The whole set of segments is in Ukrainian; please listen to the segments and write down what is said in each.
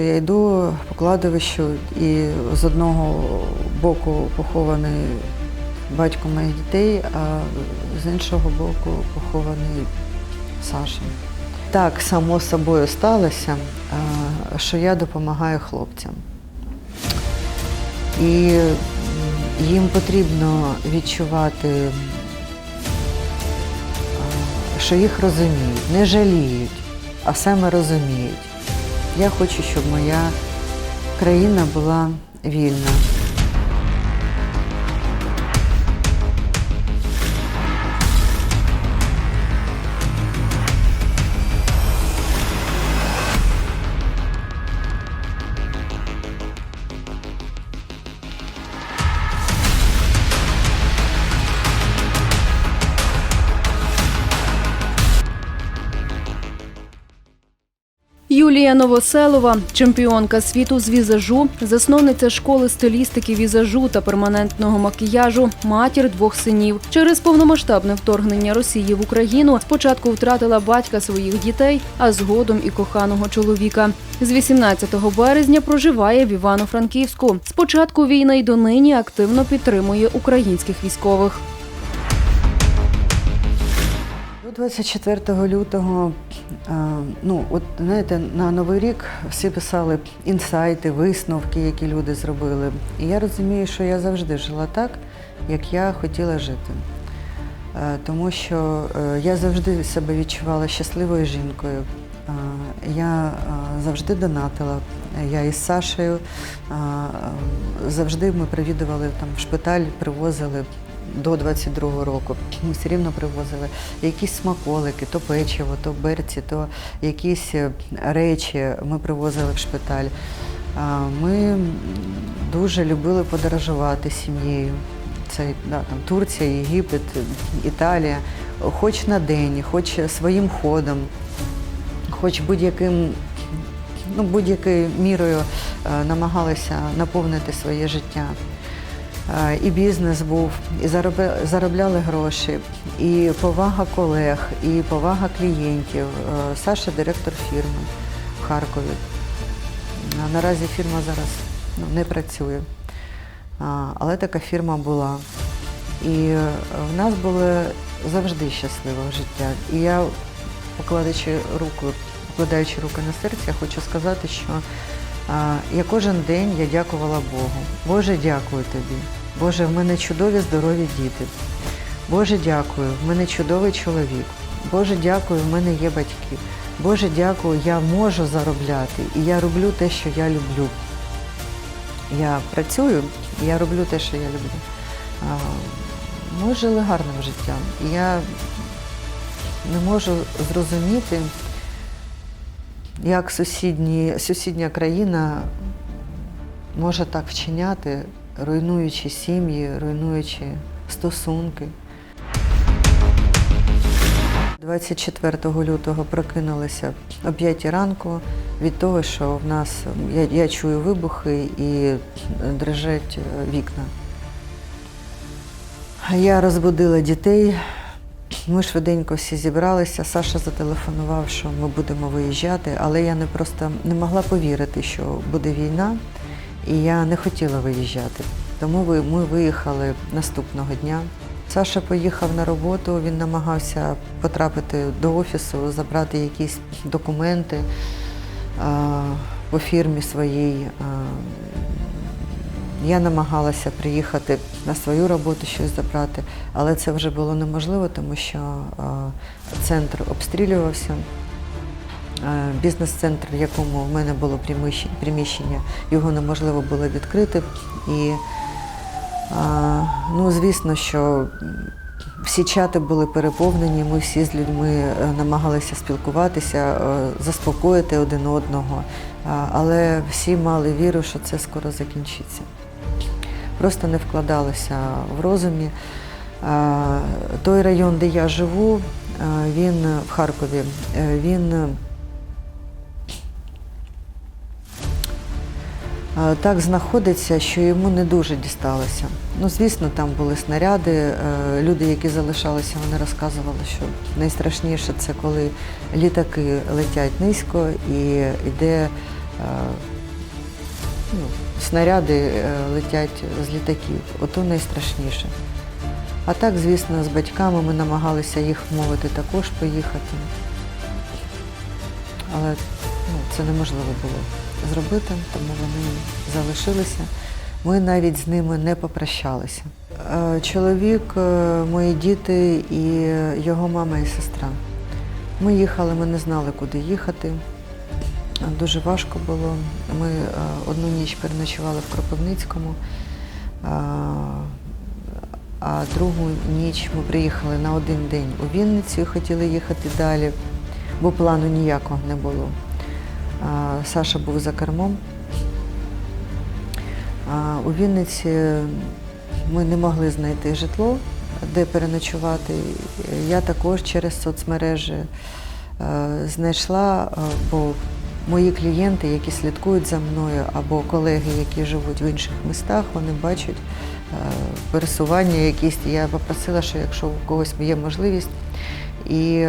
Я йду по кладовищу і з одного боку похований батько моїх дітей, а з іншого боку похований Саша. Так само собою сталося, що я допомагаю хлопцям. І їм потрібно відчувати, що їх розуміють, не жаліють, а саме розуміють. Я хочу, щоб моя країна була вільна. Юлія Новоселова, чемпіонка світу з візажу, засновниця школи стилістики візажу та перманентного макіяжу, матір двох синів. Через повномасштабне вторгнення Росії в Україну спочатку втратила батька своїх дітей, а згодом і коханого чоловіка. З 18 березня проживає в Івано-Франківську. З початку війни й донині активно підтримує українських військових. 24 лютого, ну от знаєте, на Новий рік всі писали інсайти, висновки, які люди зробили. І я розумію, що я завжди жила так, як я хотіла жити. Тому що е, я завжди себе відчувала щасливою жінкою. Я завжди донатила. Я із Сашею завжди ми привідували там в шпиталь, привозили до 22-го року. Ми все рівно привозили якісь смаколики, то печиво, то берці, то якісь е, речі ми привозили в шпиталь. Ми дуже любили подорожувати сім'єю. Це да, там, Турція, Єгипет, Італія, хоч на день, хоч своїм ходом, хоч будь-яким, ну, будь-якою мірою е, намагалися наповнити своє життя. Е, І бізнес був, і заробля- заробляли гроші, і повага колег, і повага клієнтів. Е, Саша директор фірми в Харкові. Наразі фірма зараз ну, не працює. Але така фірма була. І е, в нас було завжди щасливе життя. І я, покладаючи руку, покладаючи руку на серце, я хочу сказати, що я кожен день я дякувала Богу. Боже, дякую тобі. Боже, в мене чудові здорові діти. Боже, дякую, в мене чудовий чоловік. Боже, дякую, в мене є батьки. Боже, дякую, я можу заробляти і я роблю те, що я люблю. Я працюю, і я роблю те, що я люблю. Ми жили гарним життям. Я не можу зрозуміти, як сусідні, сусідня країна може так вчиняти, руйнуючи сім'ї, руйнуючи стосунки. 24 лютого прокинулися о 5 ранку від того, що в нас я, я чую вибухи і дрижать е, вікна. Я розбудила дітей. Ми швиденько всі зібралися. Саша зателефонував, що ми будемо виїжджати, але я не просто не могла повірити, що буде війна, і я не хотіла виїжджати. Тому ми виїхали наступного дня. Саша поїхав на роботу, він намагався потрапити до офісу, забрати якісь документи по фірмі своїй. Я намагалася приїхати на свою роботу щось забрати, але це вже було неможливо, тому що центр обстрілювався. Е, Бізнес-центр, в якому в мене було приміщення, його неможливо було відкрити. І, ну, звісно, що всі чати були переповнені, ми всі з людьми е, намагалися спілкуватися, е, заспокоїти один одного, але всі мали віру, що це скоро закінчиться. Просто не вкладалося в розумі. Той район, де я живу, він в Харкові, е, він так знаходиться, що йому не дуже дісталося. Ну, звісно, там були снаряди. е, Люди, які залишалися, вони розказували, що найстрашніше це коли літаки летять низько і йде ну, снаряди е, летять з літаків. Ото найстрашніше. А так, звісно, з батьками ми намагалися їх вмовити також поїхати. Але це неможливо було зробити, тому вони залишилися. Ми навіть з ними не попрощалися. Е, Чоловік, е, мої діти і його мама і сестра. Ми їхали, ми не знали, куди їхати. Дуже важко було. Ми е, одну ніч переночували в Кропивницькому, а, другу ніч ми приїхали на один день у Вінницю і хотіли їхати далі, бо плану ніякого не було. Саша був за кермом. У Вінниці ми не могли знайти житло, де переночувати. Я також через соцмережі е, знайшла, е, бо мої клієнти, які слідкують за мною, або колеги, які живуть в інших містах, вони бачать е, пересування якісь. Я попросила, що якщо у когось є можливість, і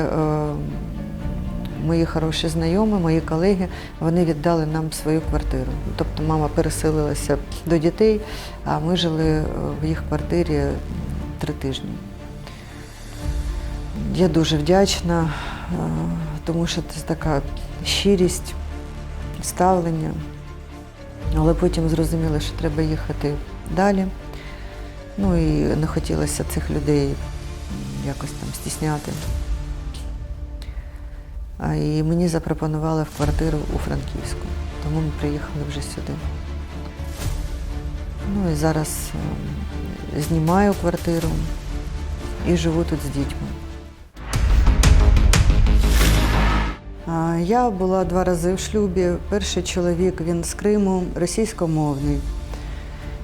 мої хороші знайомі, мої колеги, вони віддали нам свою квартиру. Тобто мама переселилася до дітей, а ми жили е, в їх квартирі три тижні. Я дуже вдячна, е, тому що це така щирість, ставлення. Але потім зрозуміли, що треба їхати далі. Ну і не хотілося цих людей якось там стісняти. І мені запропонували в квартиру у Франківську, тому ми приїхали вже сюди. Ну і зараз е, знімаю квартиру і живу тут з дітьми. Я була два рази в шлюбі. Перший чоловік він з Криму, російськомовний.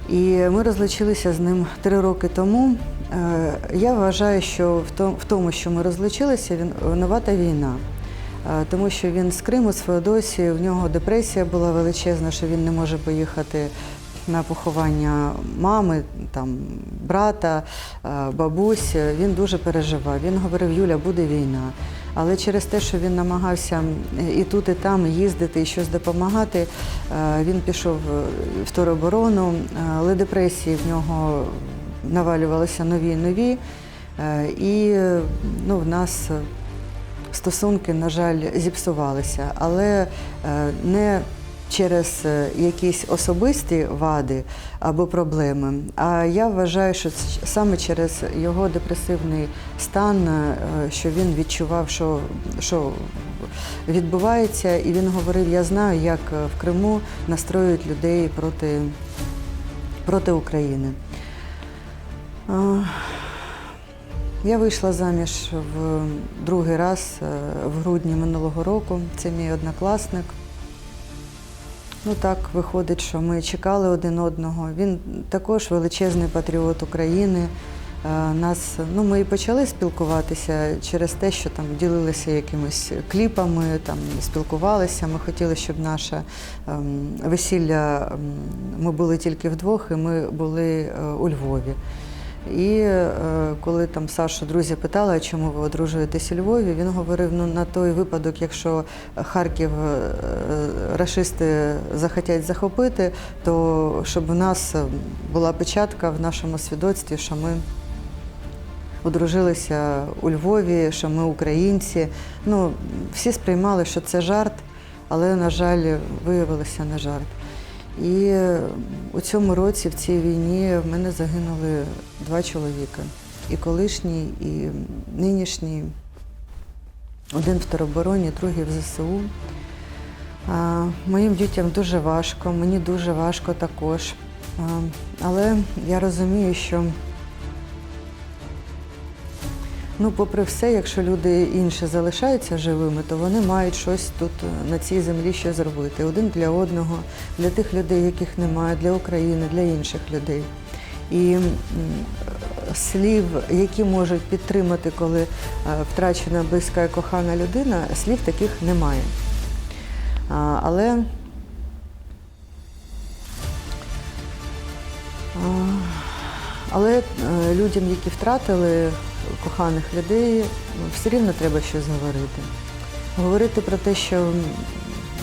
І ми розлучилися з ним три роки тому. Е, Я вважаю, що в тому, що ми розлучилися, він винувата війна. Е, Тому що він з Криму, з Феодосії, в нього депресія була величезна, що він не може поїхати на поховання мами, там, брата, е, бабусь. Він дуже переживав. Він говорив, Юля, буде війна. Але через те, що він намагався і тут, і там їздити, і щось допомагати, е, він пішов в тероборону, е, але депресії в нього навалювалися нові і нові. Е, І е, ну, в нас стосунки, на жаль, зіпсувалися, але е, не через е, якісь особисті вади або проблеми. А я вважаю, що саме через його депресивний стан, е, що він відчував, що, що відбувається, і він говорив: я знаю, як в Криму настроюють людей проти, проти України. Я вийшла заміж в другий раз е, в грудні минулого року. Це мій однокласник. Ну так виходить, що ми чекали один одного. Він також величезний патріот України. Е, Нас, ну, ми і почали спілкуватися через те, що там ділилися якимись кліпами, там спілкувалися. Ми хотіли, щоб наше ем, весілля ем, ми були тільки вдвох, і ми були е, у Львові. І е, коли там Сашу друзі питали, чому ви одружуєтесь у Львові, він говорив: ну на той випадок, якщо Харків е, рашисти захотять захопити, то щоб у нас була печатка в нашому свідоцтві, що ми одружилися у Львові, що ми українці. Ну, всі сприймали, що це жарт, але, на жаль, виявилося не жарт. І е, у цьому році, в цій війні, в мене загинули два чоловіка. І колишній, і нинішній. Один в теробороні, другий в ЗСУ. А, моїм дітям дуже важко, мені дуже важко також. А, але я розумію, що ну, попри все, якщо люди інші залишаються живими, то вони мають щось тут е, на цій землі ще зробити. Один для одного, для тих людей, яких немає, для України, для інших людей. І слів, які можуть підтримати, коли е, втрачена близька і кохана людина, слів таких немає. Але але е, людям, які втратили коханих людей, ну, все рівно треба щось говорити. Говорити про те, що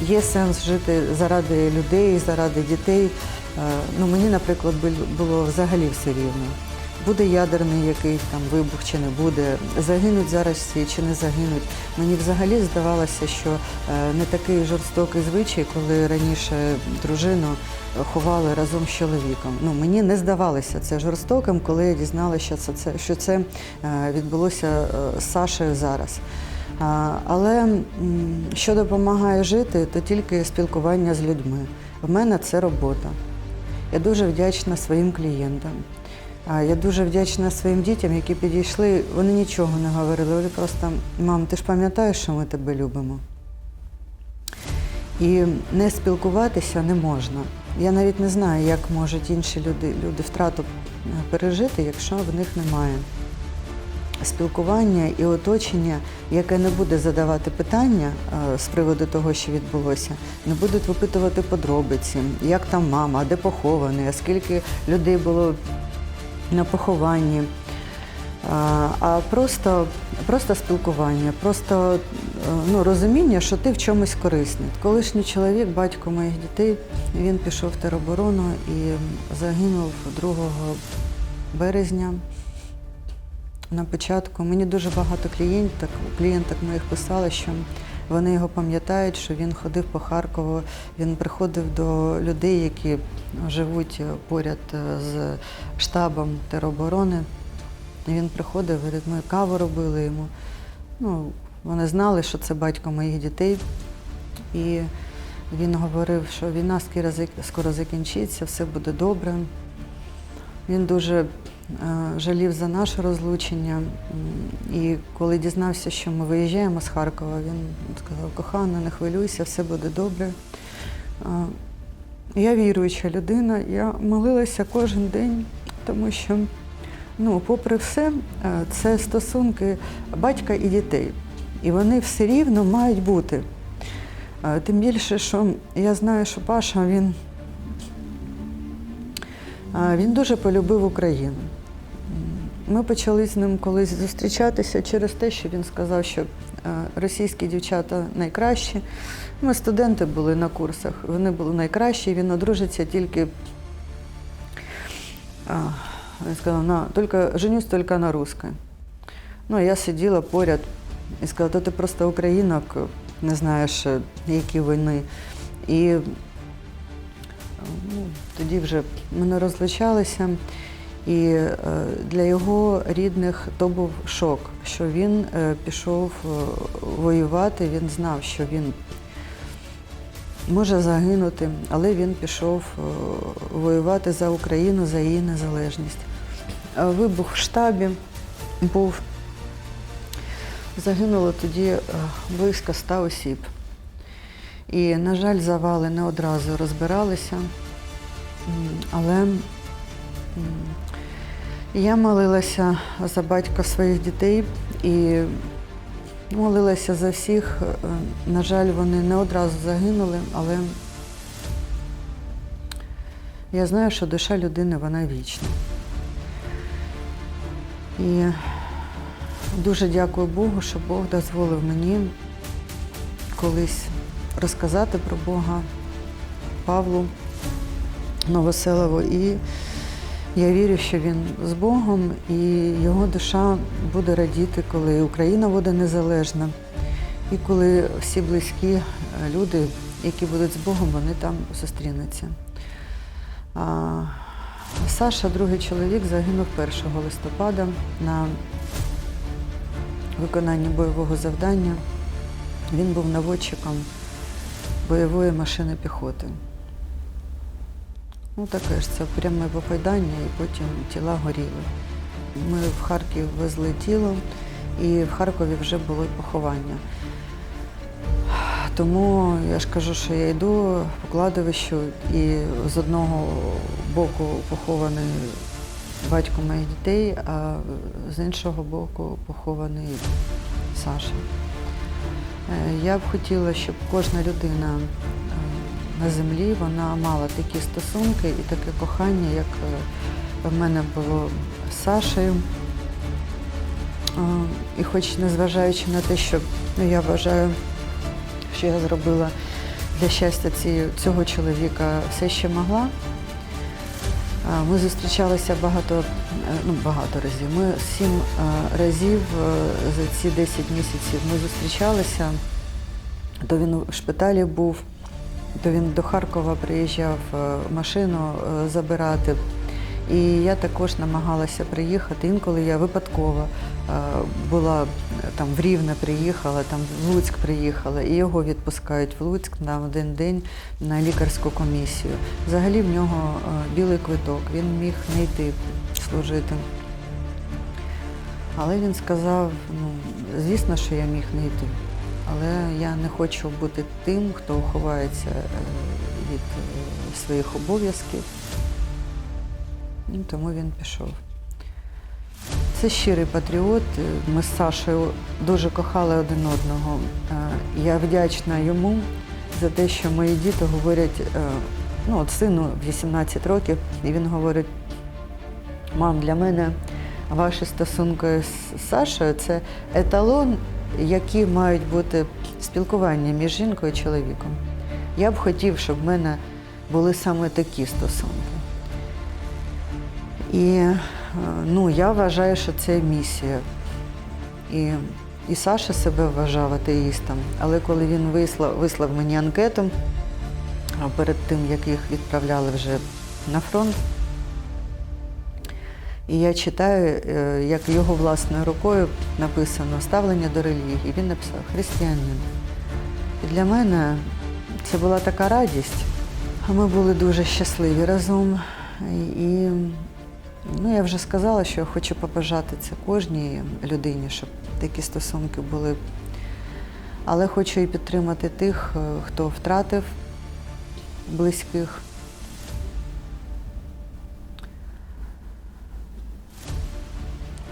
є сенс жити заради людей, заради дітей. Е, Ну, мені, наприклад, було взагалі все рівно. Буде ядерний якийсь там вибух чи не буде, загинуть зараз всі чи не загинуть. Мені взагалі здавалося, що е, не такий жорстокий звичай, коли раніше дружину ховали разом з чоловіком. Ну, мені не здавалося це жорстоким, коли я дізналася, що це, що це е, відбулося е, з Сашею зараз. Але що допомагає жити, то тільки спілкування з людьми. В мене це робота. Я дуже вдячна своїм клієнтам. А Я дуже вдячна своїм дітям, які підійшли. Вони нічого не говорили. Вони просто мам, ти ж пам'ятаєш, що ми тебе любимо. І не спілкуватися не можна. Я навіть не знаю, як можуть інші люди, люди втрату е, пережити, якщо в них немає спілкування і оточення, яке не буде задавати питання е, з приводу того, що відбулося, не будуть випитувати подробиці, як там мама, де похований, а скільки людей було на похованні. А, А просто, просто спілкування, просто е, ну, розуміння, що ти в чомусь корисний. Колишній чоловік, батько моїх дітей, він пішов в тероборону і загинув 2 березня на початку. Мені дуже багато клієнток, клієнток моїх писали, що вони його пам'ятають, що він ходив по Харкову, він приходив до людей, які живуть поряд е, з штабом тероборони. Він приходив, говорить, ми каву робили йому. Ну, вони знали, що це батько моїх дітей. І він говорив, що війна скоро закінчиться, все буде добре. Він дуже жалів за наше розлучення. І коли дізнався, що ми виїжджаємо з Харкова, він сказав, кохана, не хвилюйся, все буде добре. Е, Я віруюча людина, я молилася кожен день, тому що, ну, попри все, е, це стосунки батька і дітей. І вони все рівно мають бути. Е, Тим більше, що я знаю, що Паша він Він дуже полюбив Україну. Ми почали з ним колись зустрічатися через те, що він сказав, що е, російські дівчата найкращі. Ми студенти були на курсах, вони були найкращі, він одружиться тільки. Він сказав, на, тільки, женюсь тільки на русской. Ну, я сиділа поряд і сказала, то ти просто українок, не знаєш, е, які війни. І ну, тоді вже ми не розлучалися. І е, для його рідних то був шок, що він е, пішов е, воювати. Він знав, що він може загинути, але він пішов воювати за Україну, за її незалежність. Вибух в штабі був. Загинуло тоді близько ста осіб. І, на жаль, завали не одразу розбиралися. Але я молилася за батька своїх дітей і молилася за всіх. Е, На жаль, вони не одразу загинули, але я знаю, що душа людини вона вічна. І дуже дякую Богу, що Бог дозволив мені колись розказати про Бога Павлу Новоселову. І я вірю, що він з Богом, і його душа буде радіти, коли Україна буде незалежна, і коли всі близькі е, люди, які будуть з Богом, вони там зустрінуться. А, Саша, другий чоловік, загинув 1 листопада на виконанні бойового завдання. Він був наводчиком бойової машини піхоти. Ну, таке ж це пряме попадання, і потім тіла горіли. Ми в Харків везли тіло, і в Харкові вже було поховання. Тому я ж кажу, що я йду по кладовищу, і з одного боку похований батько моїх дітей, а з іншого боку похований Саша. Е, Я б хотіла, щоб кожна людина на землі вона мала такі стосунки і таке кохання, як е, в мене було з Сашею. Е, І хоч незважаючи на те, що ну, я вважаю, що я зробила для щастя цього чоловіка все ще могла. Ми зустрічалися багато, е, ну, багато разів. Ми сім е, разів е, за ці 10 місяців ми зустрічалися. То він в шпиталі був, то він до Харкова приїжджав е, машину е, забирати. І я також намагалася приїхати. Інколи я випадково е, була там в Рівне приїхала, там в Луцьк приїхала, і його відпускають в Луцьк на один день на лікарську комісію. Взагалі в нього білий квиток, він міг не йти служити. Але він сказав: ну, звісно, що я міг не йти. Але я не хочу бути тим, хто ховається е, від е, своїх обов'язків. І тому він пішов. Це щирий патріот. Ми з Сашею дуже кохали один одного. Е, Я вдячна йому за те, що мої діти говорять, ну, от сину 18 років, і він говорить, мам, для мене ваші стосунки з Сашею це еталон, які мають бути спілкування між жінкою і чоловіком. Я б хотів, щоб в мене були саме такі стосунки. І е, ну, я вважаю, що це місія. І, і Саша себе вважав атеїстом. Але коли він вислав, вислав мені анкету, перед тим, як їх відправляли вже на фронт, і я читаю, е, як його власною рукою написано ставлення до релігії. Він написав християнин. І для мене це була така радість. Ми були дуже щасливі разом. І, ну, я вже сказала, що хочу побажати це кожній людині, щоб такі стосунки були. Але хочу і підтримати тих, е, хто втратив близьких.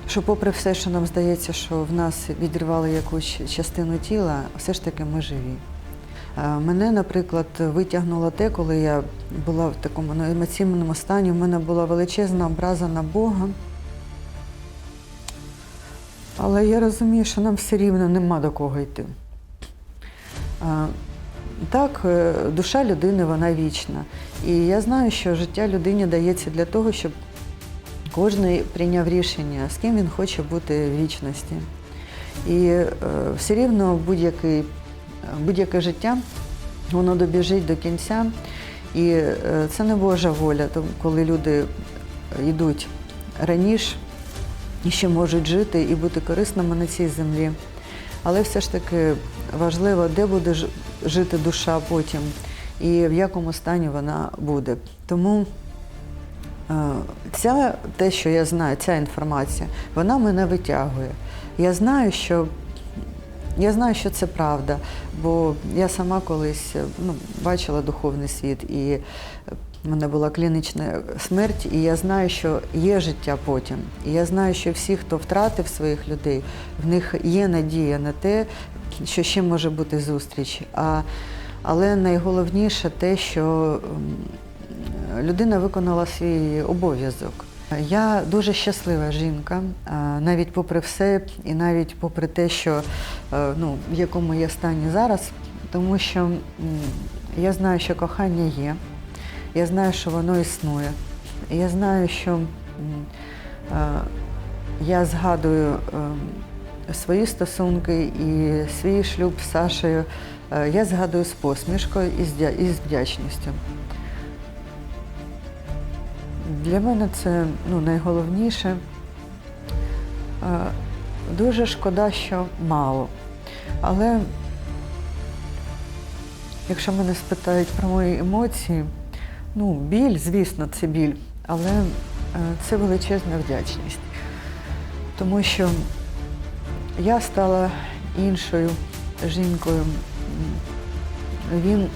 Що попри все, що нам здається, що в нас відривали якусь частину тіла, все ж таки ми живі. Е, Мене, наприклад, витягнуло те, коли я була в такому ну, емоційному стані, в мене була величезна образа на Бога. Але я розумію, що нам все рівно нема до кого йти. Е, Так, е, душа людини вона вічна. І я знаю, що життя людині дається для того, щоб кожен прийняв рішення, з ким він хоче бути в вічності. І е, все рівно будь-який, будь-яке життя воно добіжить до кінця. І е, це не Божа воля, коли люди йдуть раніше і ще можуть жити і бути корисними на цій землі. Але все ж таки важливо, де буде жити душа потім і в якому стані вона буде. Тому е, ця, те, що я знаю, ця інформація, вона мене витягує. Я знаю, що я знаю, що це правда, бо я сама колись е, ну, бачила духовний світ, і е, в мене була клінічна смерть, і я знаю, що є життя потім. І я знаю, що всі, хто втратив своїх людей, в них є надія на те, що ще може бути зустріч. А, але найголовніше те, що людина виконала свій обов'язок. Я дуже щаслива жінка, навіть попри все, і навіть попри те, що е, ну, в якому я стані зараз, тому що я знаю, що кохання є, я знаю, що воно існує. Я знаю, що я згадую е, свої стосунки і свій шлюб з Сашею. е, Я згадую з посмішкою і з вдячністю. Для мене це ну, найголовніше. Е, Дуже шкода, що мало. Але якщо мене спитають про мої емоції, ну, біль, звісно, це біль, але е, це величезна вдячність. Тому що я стала іншою жінкою. Він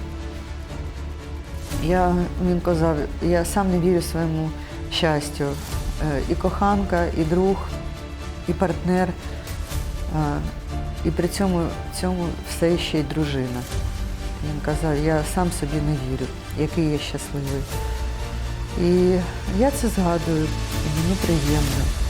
я, він казав, я сам не вірю своєму щастю. Е, І коханка, і друг, і партнер. Е, І при цьому, цьому все ще й дружина. Він казав, я сам собі не вірю, який я щасливий. І я це згадую, і мені приємно.